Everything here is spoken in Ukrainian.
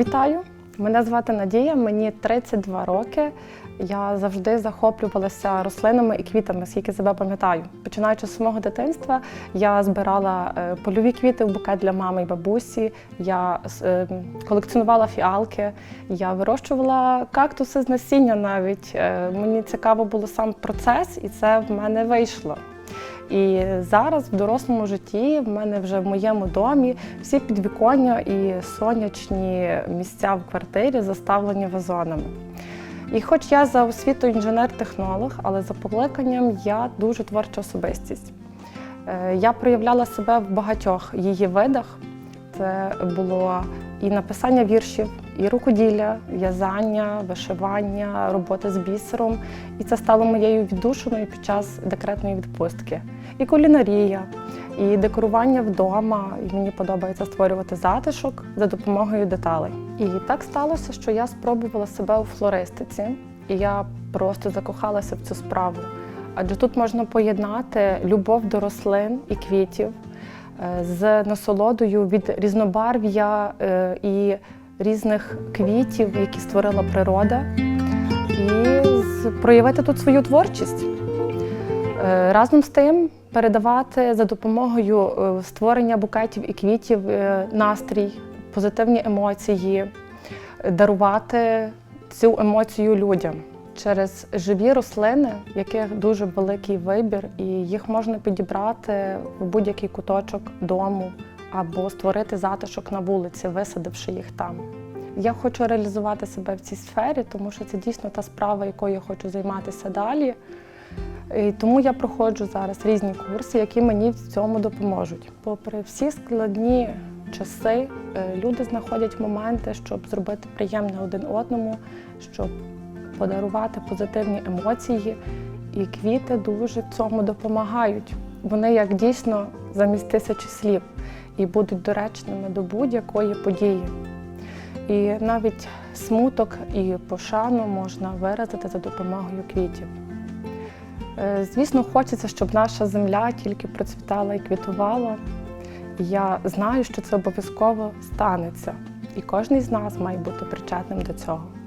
Вітаю! Мене звати Надія, мені 32 роки. Я завжди захоплювалася рослинами і квітами, скільки себе пам'ятаю. Починаючи з самого дитинства, я збирала е, польові квіти в букет для мами і бабусі. Я е, колекціонувала фіалки, я вирощувала кактуси з насіння навіть. Е, Мені цікаво було сам процес, і це в мене вийшло. І зараз в дорослому житті в мене вже в моєму домі всі підвіконня і сонячні місця в квартирі заставлені вазонами. І хоч я за освітою інженер-технолог, але за покликанням я дуже творча особистість. Е, Я проявляла себе в багатьох її видах. Це було і написання віршів, і рукоділля, в'язання, вишивання, робота з бісером. І це стало моєю віддушиною під час декретної відпустки. І кулінарія, і декорування вдома. І мені подобається створювати затишок за допомогою деталей. І так сталося, що я спробувала себе у флористиці, і я просто закохалася в цю справу. Адже тут можна поєднати любов до рослин і квітів з насолодою від різнобарв'я е, і різних квітів, які створила природа, і проявити тут свою творчість. Е, Разом з тим передавати за допомогою е, створення букетів і квітів е, настрій, позитивні емоції, е, дарувати цю емоцію людям. Через живі рослини, яких дуже великий вибір, і їх можна підібрати в будь-який куточок дому або створити затишок на вулиці, висадивши їх там. Я хочу реалізувати себе в цій сфері, тому що це дійсно та справа, якою я хочу займатися далі. І тому я проходжу зараз різні курси, які мені в цьому допоможуть. Попри всі складні часи, е, люди знаходять моменти, щоб зробити приємне один одному, щоб подарувати позитивні емоції. І квіти дуже цьому допомагають. Вони як дійсно замість тисячі слів і будуть доречними до будь-якої події. І навіть смуток і пошану можна виразити за допомогою квітів. Е, Звісно, хочеться, щоб наша земля тільки процвітала і квітувала. Я знаю, що це обов'язково станеться. І кожен з нас має бути причетним до цього.